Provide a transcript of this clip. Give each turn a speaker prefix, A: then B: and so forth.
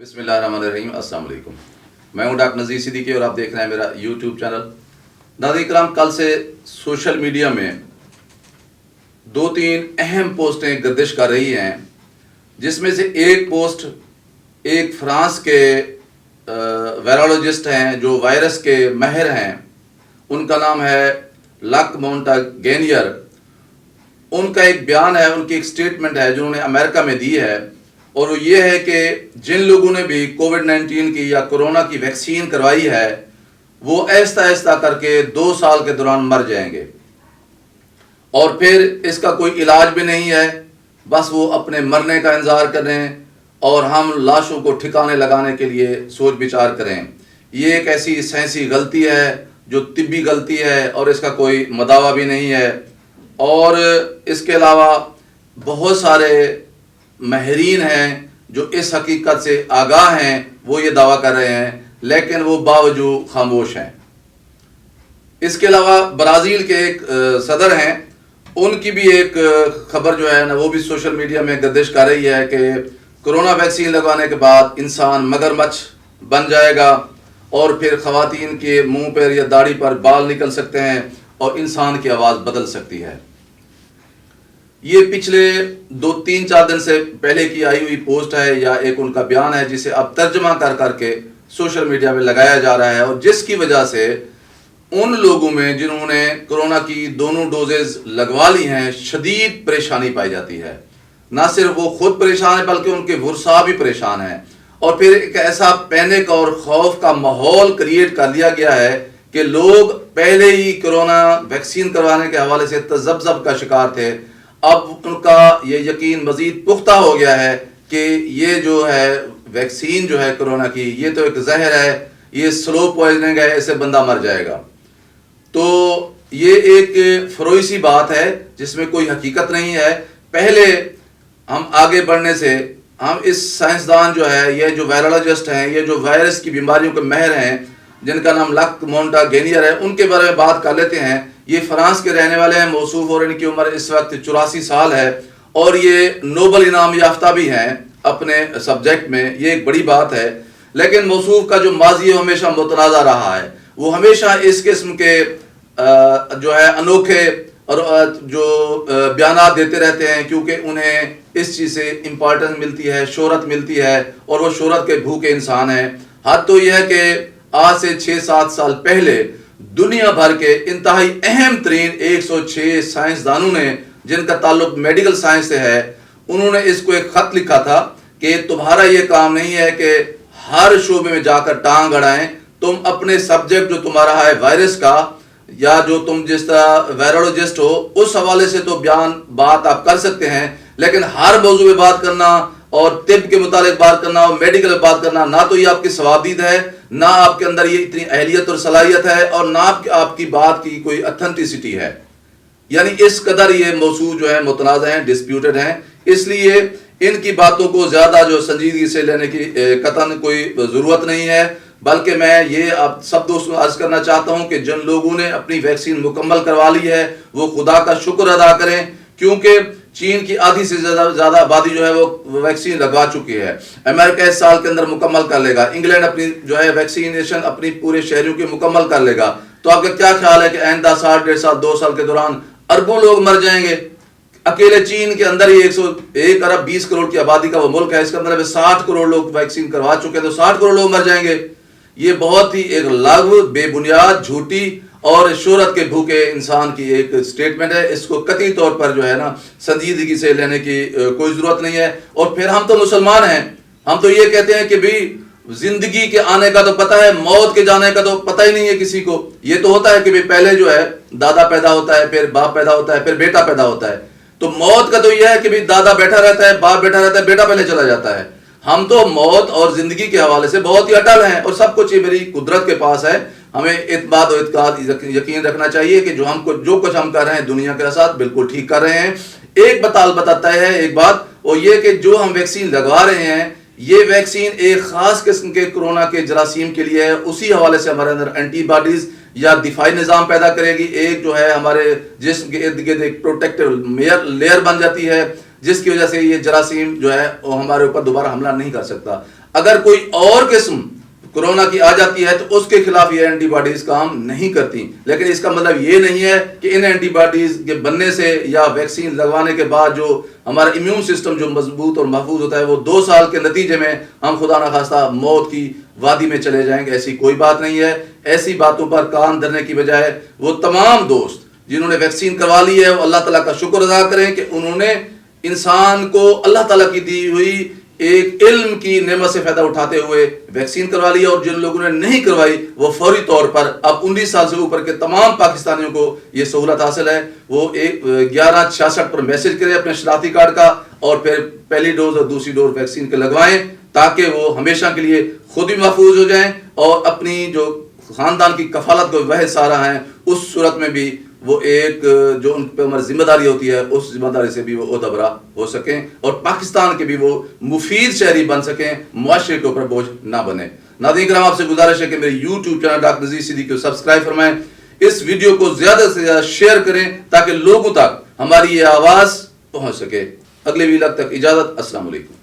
A: अस्सलाम वालेकुम मैं हूँ डॉक्टर नज़ीर सिद्दीकी और आप देख रहे हैं मेरा यूट्यूब चैनल। नादी कराम कल से सोशल मीडिया में दो तीन अहम पोस्टें गर्दिश कर रही हैं, जिसमें से एक पोस्ट एक फ्रांस के वायरोलॉजिस्ट हैं, जो वायरस के माहिर हैं। उनका नाम है लक मोन्टा गेनियर उनका एक बयान है, उनकी एक स्टेटमेंट है, जो उन्होंने अमेरिका में दी है। और वो ये है कि जिन लोगों ने भी कोविड 19 की या कोरोना की वैक्सीन करवाई है, वो ऐसा ऐसा करके दो साल के दौरान मर जाएँगे। और फिर इसका कोई इलाज भी नहीं है, बस वो अपने मरने का इंतज़ार करें और हम लाशों को ठिकाने लगाने के लिए सोच विचार करें। ये एक ऐसी साइंसी गलती है, जो तिब्बी गलती है और इसका कोई मदावा भी नहीं है। और इसके अलावा बहुत सारे महरीन हैं, जो इस हकीकत से आगाह हैं, वो ये दावा कर रहे हैं, लेकिन वो बावजूद खामोश हैं। इसके अलावा ब्राज़ील के एक सदर हैं, उनकी भी एक खबर जो है ना, वो भी सोशल मीडिया में गर्दिश कर रही है कि कोरोना वैक्सीन लगवाने के बाद इंसान मगरमच्छ बन जाएगा और फिर खातन के मुँह पर या दाढ़ी पर बाल निकल सकते हैं और इंसान की आवाज़ बदल सकती है। ये पिछले दो तीन चार दिन से पहले की आई हुई पोस्ट है या एक उनका बयान है जिसे अब तर्जमा कर करके सोशल मीडिया में लगाया जा रहा है और जिसकी वजह से उन लोगों में जिन्होंने कोरोना की दोनों डोजेज लगवा ली हैं, शदीद परेशानी पाई जाती है। ना सिर्फ़ वो खुद परेशान है, बल्कि उनके वर्षा भी परेशान है। और फिर एक ऐसा पैनिक और खौफ का माहौल क्रिएट कर दिया गया है कि लोग पहले ही कोरोना वैक्सीन करवाने के हवाले से तजब्जब का शिकार थे। अब उनका ये यकीन मजीद पुख्ता हो गया है कि ये जो है वैक्सीन जो है कोरोना की, ये तो एक जहर है, ये स्लो पॉइजनिंग है, इससे बंदा मर जाएगा। तो ये एक फरोई बात है, जिसमें कोई हकीकत नहीं है। पहले हम आगे बढ़ने से, हम इस साइंसदान जो है, ये जो वायरोलॉजिस्ट हैं, ये जो वायरस की बीमारियों के महर हैं जिनका नाम लक मोन्टा गेनियर है, उनके बारे में बात कर लेते हैं। ये फ्रांस के रहने वाले हैं, मौसूफ और इनकी उम्र इस वक्त चौरासी साल है। और ये नोबल इनाम याफ्ता भी हैं अपने सब्जेक्ट में, ये एक बड़ी बात है। लेकिन मौसूफ का जो माजी है हमेशा मुतनाज़ा रहा है। वो हमेशा इस किस्म के जो है, अनोखे और जो बयान देते रहते हैं, क्योंकि उन्हें इस चीज़ से इम्पोर्टेंस मिलती है, शोहरत मिलती है, और वो शोहरत के भूखे इंसान हैं। हद तो यह है कि आज से छह सात साल पहले दुनिया भर के इंतहाई अहम तरीन 106 साइंसदानों ने, जिनका ताल्लुक मेडिकल साइंस से है, उन्होंने इसको एक खत लिखा था कि तुम्हारा ये काम नहीं है कि हर शोबे में जाकर टांग अड़ाएँ। तुम अपने सब्जेक्ट जो तुम्हारा है वायरस का, या जो तुम जिस तरह वायरोलॉजिस्ट हो, उस हवाले से तो बयान, बात आप कर सकते हैं, लेकिन हर मौजू में बात करना और तिब के मुतालिक बात करना और मेडिकल बात करना, ना तो ये आपकी सवाबीद है ना आपके अंदर ये इतनी अहलियत और सलाहियत है और ना आपकी बात की कोई अथेंटिसिटी है। यानी इस कदर ये मौसू जो है, मुतनाज़ हैं डिस्प्यूटेड हैं। इसलिए इनकी बातों को ज़्यादा जो संजीदगी से लेने की कतन कोई ज़रूरत नहीं है। बल्कि मैं ये आप सब दोस्तों अर्ज़ करना चाहता हूँ कि जिन लोगों ने अपनी वैक्सीन मुकम्मल करवा ली है, वो खुदा का शुक्र अदा करें। क्योंकि चीन की आधी से ज़्यादा ज़्यादा आबादी जो है वो वैक्सीन लगवा चुकी है। अमेरिका इस साल के अंदर मुकम्मल कर लेगा। इंग्लैंड अपनी जो है वैक्सीनेशन अपनी पूरे शहरों की मुकम्मल कर लेगा। तो आपका क्या ख्याल है कि आइंदा साल, डेढ़ साल, दो साल के दौरान अरबों लोग मर जाएँगे? अकेले चीन के अंदर ही एक सौ, एक अरब बीस करोड़ की आबादी का वो मुल्क है। इसके अंदर साठ करोड़ लोग वैक्सीन करवा चुके हैं तो साठ करोड़ लोग मर जाएँगे। ये बहुत ही एक लघु बेबुनियाद, झूठी और शोहरत के भूखे इंसान की एक स्टेटमेंट है। इसको कति तौर पर जो है ना, संजीदगी से लेने की कोई ज़रूरत नहीं है। और फिर हम तो मुसलमान हैं। हम तो ये कहते हैं कि भाई ज़िंदगी के आने का तो पता है, मौत के जाने का तो पता ही नहीं है किसी को। ये तो होता है कि भाई पहले जो है, दादा पैदा होता है, फिर बाप पैदा होता है, फिर बेटा पैदा होता है। तो मौत का तो यह है कि भाई दादा बैठा रहता है, बाप बैठा रहता है, बेटा पहले चला जाता है। हम तो मौत और ज़िंदगी के हवाले से बहुत ही अटल हैं और सब कुछ ये मेरी कुदरत के पास है। हमें इतबाद और इतकाद यकीन रखना चाहिए कि जो हमको, जो कुछ हम कर रहे हैं दुनिया के साथ बिल्कुल ठीक कर रहे हैं। एक बताल बताता है एक बात, और ये कि जो हम वैक्सीन लगवा रहे हैं, ये वैक्सीन एक खास किस्म के कोरोना के जरासीम के लिए है। उसी हवाले से हमारे अंदर एंटीबॉडीज या दिफाई निज़ाम पैदा करेगी। एक जो है हमारे जिसम के इर्द गिर्द एक प्रोटेक्टिव लेयर बन जाती है, जिसकी वजह से ये जरासीम जो है वो हमारे ऊपर दोबारा हमला नहीं कर सकता। अगर कोई और किस्म कोरोना की आ जाती है तो उसके खिलाफ ये एंटीबॉडीज काम नहीं करती। लेकिन इसका मतलब ये नहीं है कि इन एंटीबॉडीज के बनने से या वैक्सीन लगवाने के बाद जो हमारा इम्यून सिस्टम जो मज़बूत और महफूज होता है, वो दो साल के नतीजे में हम खुदा न खास्ता मौत की वादी में चले जाएँगे। ऐसी कोई बात नहीं है। ऐसी बातों पर कान धरने की बजाय वो तमाम दोस्त जिन्होंने वैक्सीन करवा ली है, वो अल्लाह तला का शुक्र अदा करें कि उन्होंने इंसान को अल्लाह तला की दी हुई एक इल्म की नेमत से फ़ायदा उठाते हुए वैक्सीन करवा लिया और जिन लोगों ने नहीं करवाई, वो फौरी तौर पर अब उन्नीस साल से ऊपर के तमाम पाकिस्तानियों को ये सहूलत हासिल है। वो एक ग्यारह छियासठ पर मैसेज करें अपने शनाख्ती कार्ड का और फिर पहली डोज और दूसरी डोज वैक्सीन के लगवाएँ ताकि वो हमेशा के लिए खुद भी महफूज हो जाएँ और अपनी जो खानदान की कफालत को वह सारा है, उस सूरत में भी वो एक, जो उन पर हमारी ज़िम्मेदारी होती है, उस ज़िम्मेदारी से भी वो उदबरा हो सकें और पाकिस्तान के भी वो मुफीद शहरी बन सकें, मुआशरे के ऊपर बोझ ना बने। नादिन कराम आपसे गुजारिश है कि मेरे YouTube channel doctor Nazir Siddiqui को सब्सक्राइब फरमाएँ। इस वीडियो को ज़्यादा से ज़्यादा शेयर करें ताकि लोगों तक हमारी ये आवाज़ पहुँच सके। अगले वीलक तक इजाज़त वालेकुम।